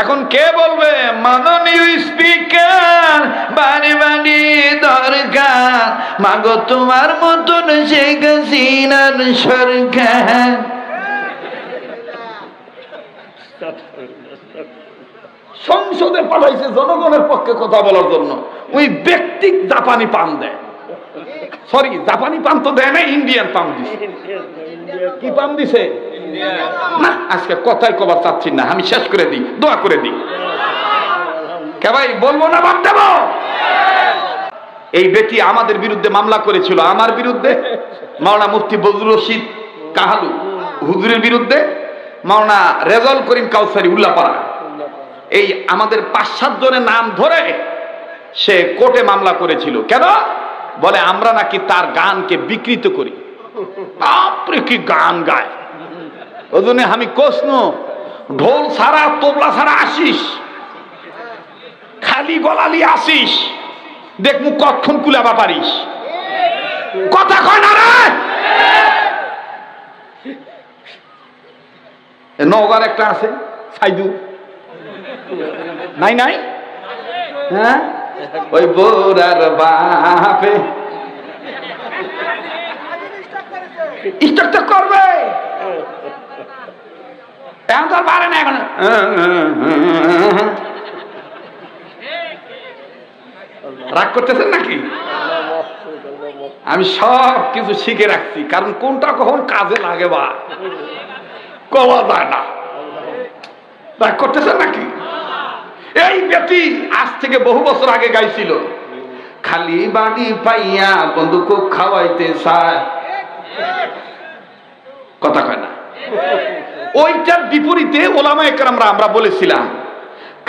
এখন কে বলবে? মাননীয় স্পিকার বাড়ি বাড়ি দরকার। মাগো তোমার মতন শেখ হাসিনার সরকার। সংসদে পাঠাইছে জনগণের পক্ষে কথা বলার জন্য। ওই ব্যক্তিক জাপানি পান দেয়। সরি জাপানি পান তো দেয় না ইন্ডিয়ান পান দিছে। কি পান দিছে? না, আজকে কথাই কবার চাচ্ছি না, আমি শেষ করে দিই, দোয়া করে দিই। কে ভাই, বলব না, বাদ দেব? এই বেটি আমাদের বিরুদ্ধে মামলা করেছিল, আমার বিরুদ্ধে? মাওলানা মুফতি বজরুল রশিদ কাহালু, হুজুরের বিরুদ্ধে? মাওলানা রেজল করিম কাউসারি উল্লাপাড়া এই আমাদের পাঁচ, সাত জনের নাম ধরে সে কোর্টে মামলা করেছিল। কেন? বলে, আমরা নাকি তার গানকে বিকৃত করি। বাপরে, কি গান গায়। ওই জন্য আমি কোসন ঢোল ছাড়া, তোবলা ছাড়া আসিস। খালি গলালি আসিস। দেখ মুখ কখন কুলাবা পারিস। কথা কয় না রে! এ একটা আছে, সাইদু। নাই নাই? হ্যাঁ? ওই বোরার বাপে। স্টক করবে। এখন তো পারে না এখন। রাগ করতেছেন নাকি? আমি সব কিছু শিখে রাখছি, কারণ কোনটা কখন কাজে লাগে বা? কওয়া যায় না। রাগ করতেছেন নাকি? এই ব্যক্তি আজ থেকে বহু বছর আগে গাইছিল, খালি বাড়ি পাইয়া বন্ধুক খাওয়াইতে চায়। কথা কয় না। ওইটার বিপরীতে ওলামা একরামরা আমরা বলেছিলাম,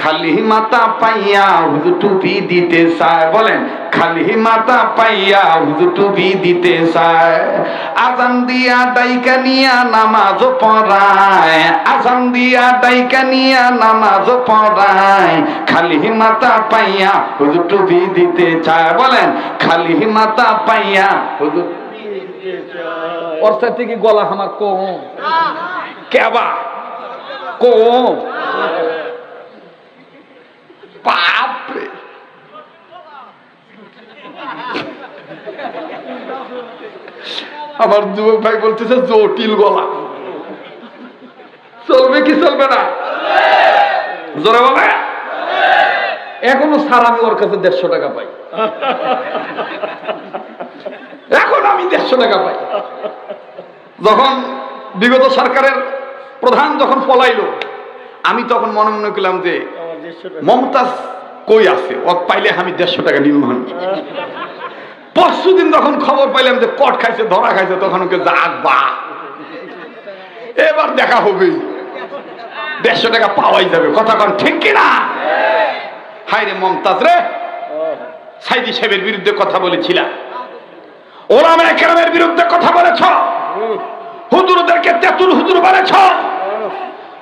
খালি মাতা পাইয়া হুজুর টুপি দিতে চায়। বলেন, খালি মাতা পাইয়া হুজুর টুপি দিতে চায়। আজান দিয়া ডাইকা নিয়া নামাজ পড়ায়। আজান দিয়া ডাইকা নিয়া নামাজ পড়ায়। খালি মাতা পাইয়া হুজুর টুপি দিতে চায়। বলেন, খালি মাতা পাইয়া হুজুর ওর সাথে কি গলা আমার কম কেবা কম বাপরে আমার যুবক ভাই বলতেছে জটিল গলা চলবে কি চলবে না জোরে বলে এখনও সার আমি ওর কাছে দেড়শো টাকা পাই। আমি দেড়শো টাকা পাই। যখন বিগত সরকারের প্রধান যখন পলাইলো আমি তখন মনে মনে করলাম যে মমতাজ কই আছে? ও পাইলে আমি দেড়শো টাকা নিব পরশু দিন যখন খবর পাইলাম যে কট খাইছে ধরা খাইছে তখন ওকে যাক বা। এবার দেখা হবে। দেড়শো টাকা পাওয়াই যাবে। কথা কন ঠিক কিনা হাই রে মমতাজ রে। সাইদি সাহেবের বিরুদ্ধে কথা বলেছিলাম। ওলামা কেরামের বিরুদ্ধে কথা বলেছ? হুজুরদেরকে তেতুল হুজুর বলেছ?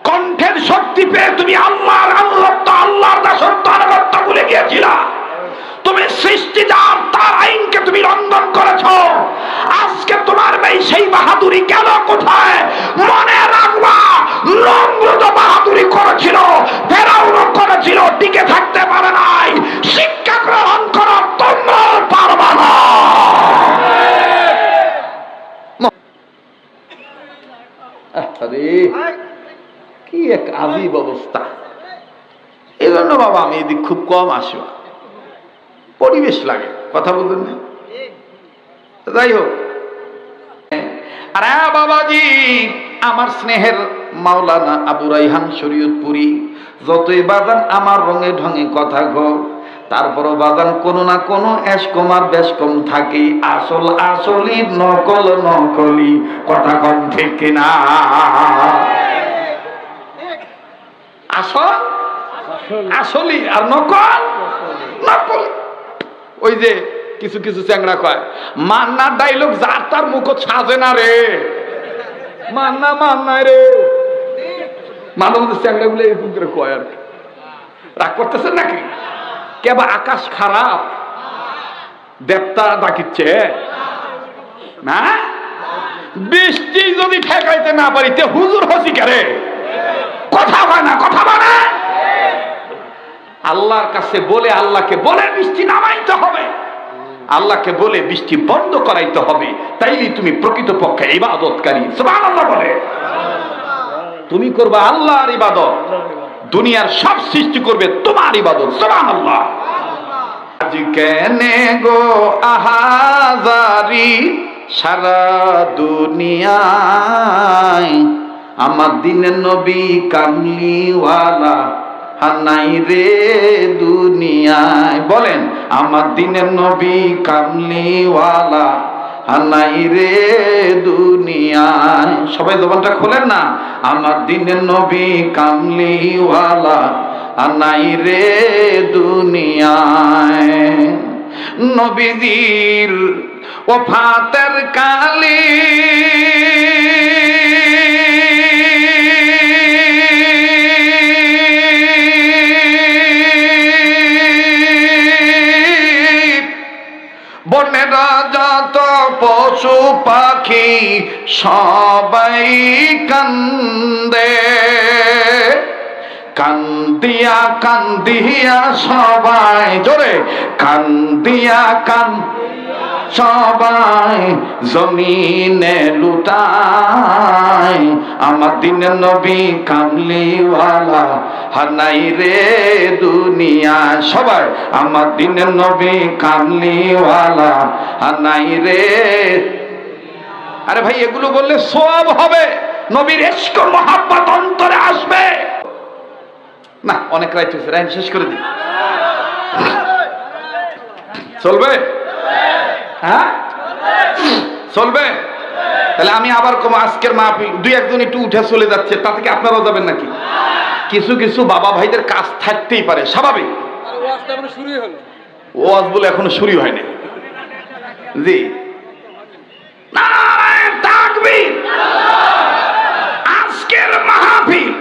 কণ্ঠের শক্তি পেয়ে তুমি আল্লাহর আল্লাহত্ব আল্লাহর দাসত্ব, আনুগত্য ভুলে গিয়েছিলা। তুমি সৃষ্টিদার তার আইনকে তুমি লঙ্ঘন করেছ। আজকে তোমার মেয়ে সেই বাহাদুরি গেল কোথায়? মনে রাখবা নমরুদ বাহাদুরি করেছিল। আজীব অবস্থা। এই জন্য বাবা, আমি এদিক খুব কম আসবা পরিবেশ লাগে, কথা বলবেন না? যাই হোক। বাবাজি, আমার স্নেহের মাওলানা আবু রাইহান শরীয়তপুরি, যতই বাজান আমার রঙে ঢঙে কথা গো তারপরও বাজান কোনো না কোনো এসকম আর বেশকম থাকে। আসল আসলি, নকল নকলি, কথা কম ঠিক কিনা? আসল? আসলি। আর নকল? নকল। ওই যে কিছু কিছু চ্যাংড়া কয় মান্নার ডাইলগ যার তার মুখ সাজে না রে। মান্না মান্না রে। মাঝে মধ্যে চ্যাংড়া গুলো এরকম করে কয় আর কি। রাগ করতেছেন নাকি? কেবা আকাশ খারাপ? দেবতা ডাকিচ্ছে। না বৃষ্টি যদি ঠেকাইতে না পারি তে হুজুর হসি কে রে কথা হয় না, কথা মানে আল্লাহর কাছে বলে আল্লাহকে বলে, বৃষ্টি নামাইতে হবে। আল্লাহকে বলে বৃষ্টি বন্ধ করাইতে হবে। তাইলে তুমি প্রকৃতপক্ষে ইবাদতকারী। সুবহানাল্লাহ বলে। তুমি করবে আল্লাহর ইবাদত। দুনিয়ার সব সৃষ্টি করবে তোমার ইবাদত। সুবহানাল্লাহ। আজ কেনে গো আহাজারি সারা দুনিয়ায় আমার দিনের নবী কামলিওয়ালা হানাই রে দুনিয়ায়। বলেন, আমার দিনের নবী কামলিওয়ালা হানাই রে দুনিয়ায়। সবাই জবানটা খোলেন না? আমার দিনের নবী কামলিওয়ালা হানাই রে দুনিয়ায়। নবীজির ওফাতের কালী বনের যত পশু পাখি সবাই কান্দে। কান্দিয়া কান্দিয়া সবাই জোরে কান্দিয়া কান সবাই জমিনে লুটাই আমার দিনের নবী কামলিওয়ালা হানাই রে দুনিয়া। সবাই, আমার দিনের নবী কামলিওয়ালা হানাই রে। আরে ভাই, এগুলো বললে সব হবে। নবীর এস্ক মহাব্বত অন্তরে আসবে। না, অনেক রাইট হয়েছে রাইন শেষ করে দিই চলবে? হ্যাঁ? চলবে? তাহলে আমি আবার কম আজকের মাহফিল দুই একজন একটু উঠে চলে যাচ্ছে তা থেকে আপনারাও যাবেন নাকি? কিছু কিছু বাবা ভাইদের কাজ থাকতেই পারে স্বাভাবিক। ওয়াজ বলে এখনও শুরু হয়নি। জি। আজকের মাহফিল!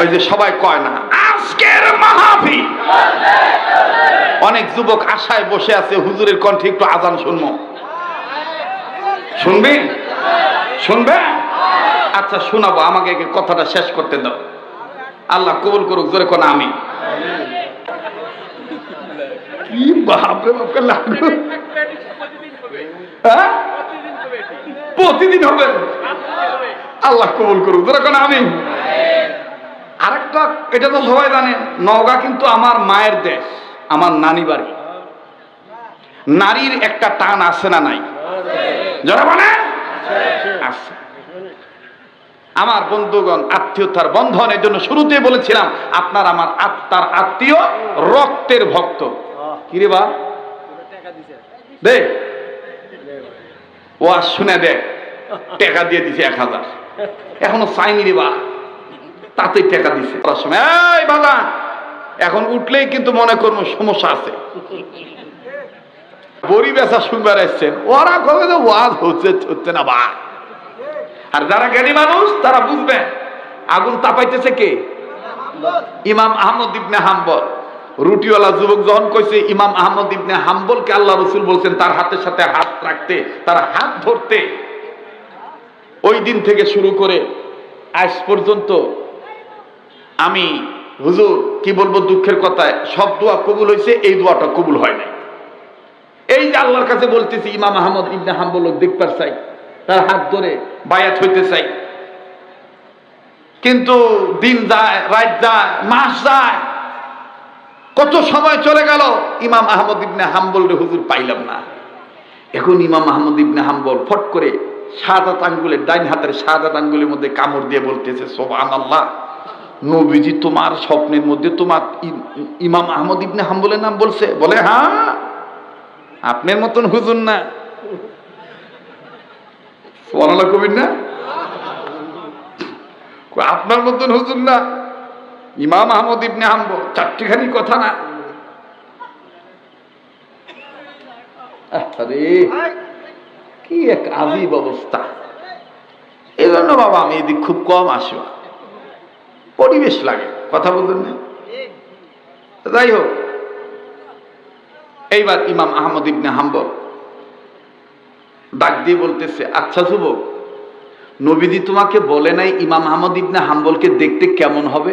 ওই যে সবাই কয় না আজকের মাহফিল! অনেক যুবক আশায় বসে আছে, হুজুরের কণ্ঠে একটু আজান শুনব। শুনবি? শুনবে? আচ্ছা শোনাবো, আমাকে কথাটা শেষ করতে দাও। আল্লাহ কবুল করুক, জোরে কোন আমি। কি বাপরে বাপকে লাগল। হ্যাঁ? প্রতিদিন হবে। আল্লাহ কবুল করুক, জোরে কোন আমি। আরেকটা, এটা তো সবাই জানে, নওগাঁ কিন্তু আমার মায়ের দেশ। আমার নানি বাড়ি। নারীর একটা টান আছে না নাই? যারা আছে। আমার বন্ধুগণ, আত্মীয়তার বন্ধন, এই জন্য শুরুতে বলেছিলাম, আপনার আমার আত্মার আত্মীয় রক্তের ভক্ত। কিরে বা দে। ও আর শুনে দে, টাকা দিয়ে দিছে এক হাজার। এখনও চাইনি রে বা তাতেই টাকা দিছে। সময়। এই বাবা এখন উঠলেই কিন্তু মনে করব সমস্যা আছে। বড়ি বেচা শুনবার এসছেন, ওরা কবে তো ওয়াজ হচ্ছে হচ্ছে না বা আর যারা জ্ঞানী মানুষ, তারা বুঝবে। আগুন তাপাইতেছে কে? ইমাম আহমদ ইবনে হাম্বল। রুটিওয়ালা যুবক যখন কইছে, ইমাম আহমদ ইবনে হাম্বলকে আল্লাহ রসুল বলছেন, তার হাতের সাথে হাত রাখতে, তার হাত ধরতে। ওই দিন থেকে শুরু করে আজ পর্যন্ত আমি হুজুর, কি বলব দুঃখের কথায় সব দোয়া কবুল হয়েছে, এই দোয়াটা কবুল হয় নাই। এই যে আল্লাহর কাছে বলতেছি, ইমাম আহমদ ইবনে হাম্বল দেখবার চাই তার হাত ধরে বায়াত হইতে চাই। কিন্তু দিন যায়, রাত যায়, মাস যায়, কত সময় চলে গেল, ইমাম আহমদ ইবনে হাম্বল রে হুজুর পাইলাম না। এখন ইমাম আহমদ ইবনে হাম্বল ফট করে সাদাত আঙ্গুলের, ডাইন হাতের সাদাত আঙ্গুলের মধ্যে কামড় দিয়ে বলতেছে সোবান আল্লাহ নবীজি তোমার স্বপ্নের মধ্যে তোমার ইমাম আহমদ ইবনে হাম্বলের নাম বলছে। বলে হ্যাঁ আপনার মতন হুজুর না? কবির না? আপনার মতন হুজুর না? ইমাম আহমদ ইবনে হাম্বল, চারটিখানি কথা না? আরে কি এক আজীব অবস্থা। এই জন্য বাবা আমি এদিক খুব কম আসো। পরিবেশ লাগে, কথা বলতেন না? যাই হোক, এইবার ইমাম আহমদ ইবনে হাম্বল ডাক দিয়ে বলতেছে আচ্ছা যুবক, নবীজি তোমাকে বলে নাই ইমাম আহমদ ইবনে হাম্বলকে দেখতে কেমন হবে?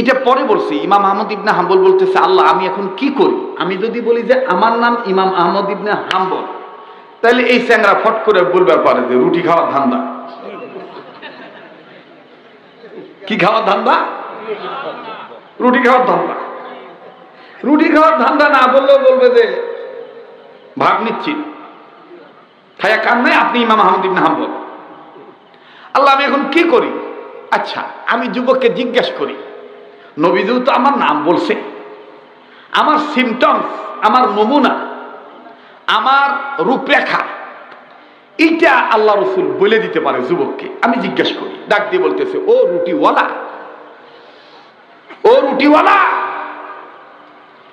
এটা পরে বলছি, ইমাম আহমদ ইবনে হাম্বল বলতেছে, আল্লাহ, আমি এখন কি করি? আমি যদি বলি যে আমার নাম ইমাম আহমদ ইবনে হাম্বল, তাহলে এই স্যাংরা ফট করে বলবার পারে যে রুটি খাওয়ার ধান্দা। কি খাওয়ার ধান্দা? রুটি খাওয়ার ধান্দা। রুটি খাওয়ার ধান্দা না বললেও বলবে যে, ভাগ নিচ্ছি। খায়া কান নাই, আপনি ইমাম আহমদ ইবনে হাম্বল। আল্লাহ, আমি এখন কি করি? আচ্ছা আমি যুবককে জিজ্ঞেস করি নবীজু তো আমার নাম বলছে, আমার সিমটমস আমার নমুনা, আমার রূপরেখা এইটা আল্লাহ রসুল বলে দিতে পারে যুবককে। আমি জিজ্ঞেস করি, ডাক দিয়ে বলতেছে, ও রুটিওয়ালা? ও রুটিওয়ালা?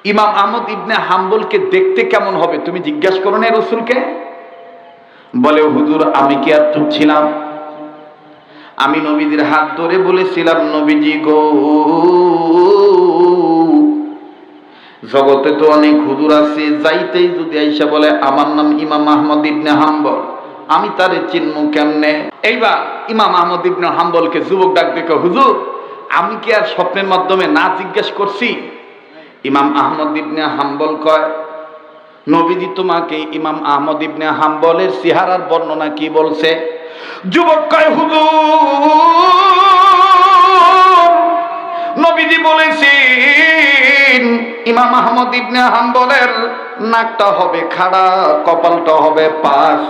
ইমাম আহমদ ইবনে হাম্বলকে দেখতে কেমন হবে তুমি জিজ্ঞাসা করো না রসুলকে। বলে, হুজুর, আমি কি আর চুপ ছিলাম? আমি নবীদের হাত ধরে বলেছিলাম, নবীজি গো, জগতে তো অনেক হুজুর আছে, যাইতেই যদি আইসা বলে, আমার নাম ইমাম আহমদ ইবনে হাম্বল। আমি তারে চিনমু কেমনে? এইবার ইমাম আহমদ ইবনে হাম্বলকে যুবক ডাক দেখে হুজুর, আমি কি আর স্বপ্নের মাধ্যমে না জিজ্ঞেস করছি? ইমাম আহমদ ইবনে হাম্বল কয়, নবীজি তোমাকে ইমাম আহমদ ইবনে হাম্বলের সিহারার বর্ণনা কি বলছে? যুবক কয়, হুজুর, নবীজি বলেছেন, ইমাম আহমদ ইবনে হাম্বলের নাকটা হবে খাড়া, কপালটা হবে পাশ।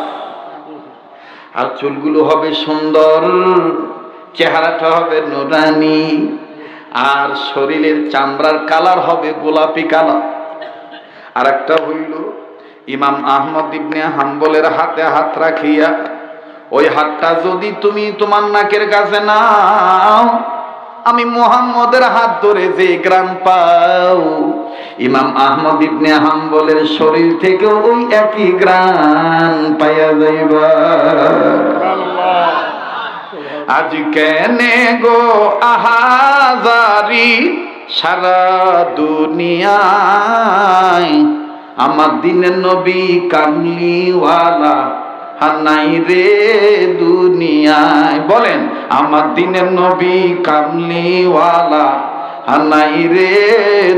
আর চুলগুলো হবে সুন্দর, চেহারাটা হবে নুরানি, আর শরীরের চামড়ার কালার হবে গোলাপি কালার। আর একটা হইল, ইমাম আহমদ ইবনে হাম্বলের হাতে হাত রাখিয়া, ওই হাতটা যদি তুমি তোমার নাকের কাছে নাও, আমি মোহাম্মদের হাত ধরে যে গ্রাম পাও। ইমাম আহমদ ইবনে হাম্বলের শরীর থেকে ওই একই গ্রাম পাইয়া যাইবা। আজ কেনে গো আহাজারি সারা দুনিয়ায় আমার দিনের নবী কামলিওয়ালা হানাই রে দুনিয়ায়। বলেন আমার দিনের নবী কামলিওয়ালা হানাই রে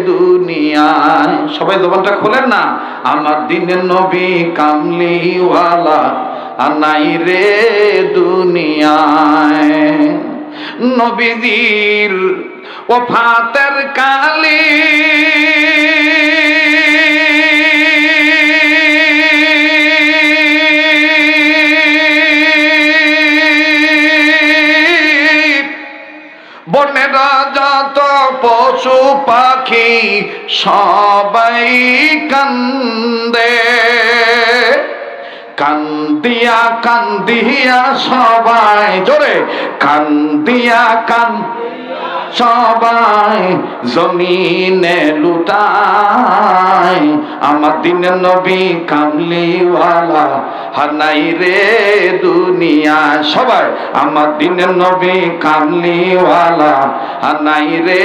দুনিয়ায়। সবাই দোকানটা খোলেন না? আমার দিনের নবী কামলিওয়ালা নাই রে দুনিয়ায়। ও ওফাতের কালী পশু পাখি সবাই কান্দে। কান্দিয়া কান্দিয়া সবাই জোরে। কান্দিয়া কান সবাই জমিনে লুটাই। আমার দিনের নবী কামলিওয়ালা হানাই রে দুনিয়া। সবাই, আমার দিনের নবী কামলিওয়ালা হানাই রে।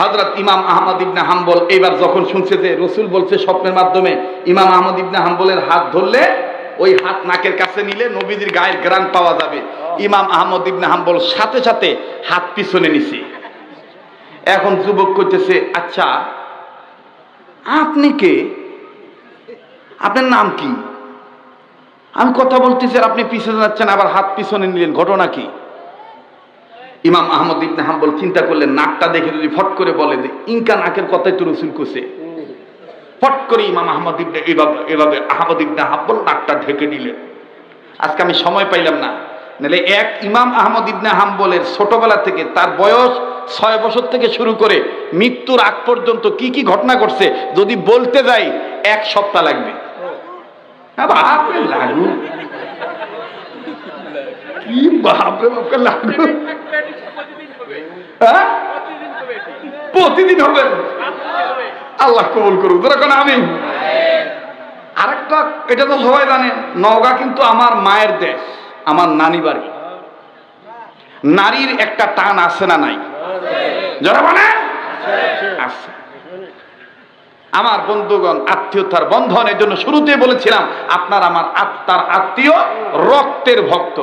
হজরত ইমাম আহমদ ইবনে হাম্বল এবার যখন শুনছে যে রসুল বলছে স্বপ্নের মাধ্যমে, ইমাম আহমদ ইবনে হাম্বলের হাত ধরলে, ওই হাত নাকের কাছে নিলে নবীজির গায়ের গ্রান পাওয়া যাবে। ইমাম আহমদ ইবনে হাম্বল সাথে সাথে হাত পিছনে নিছে। এখন যুবক করতেছে আচ্ছা আপনি কে? আপনার নাম কি? আমি কথা বলতেছি আপনি পিছনে যাচ্ছেন, আবার হাত পিছনে নিলেন। ঘটনা কি? ইমাম আহমদ ইবনে হাম্বল চিন্তা করলেন, নাকটা দেখে যদি ফট করে বলে যে, ইনকা নাকের কথাই তো রসুল কোসে ফট করে ইমাম আহমদ ইবনে, এভাবে এভাবে আহমদ ইবনে হাম্বল নাকটা ঢেকে দিলেন। আজকে আমি সময় পাইলাম না। নাহলে এক ইমাম আহমদ ইবনে হাম্বলের ছোটবেলা থেকে তার বয়স ছয় বছর থেকে শুরু করে মৃত্যুর আগ পর্যন্ত কি কি ঘটনা ঘটছে যদি বলতে যাই, এক সপ্তাহ লাগবে। হ্যাঁ? প্রতিদিন হবে। আল্লাহ কবুল করুক। যেরকম আমি আরেকটা, এটা তো সবাই জানে, নওগাঁ কিন্তু আমার মায়ের দেশ। আমার নানি বাড়ি। নারীর একটা টান আছে না নাই? যারা বলে আছে। আমার বন্ধুগণ, আত্মীয়তার বন্ধনের জন্য শুরুতে বলেছিলাম, আপনার আমার আত্মার আত্মীয় রক্তের ভক্ত।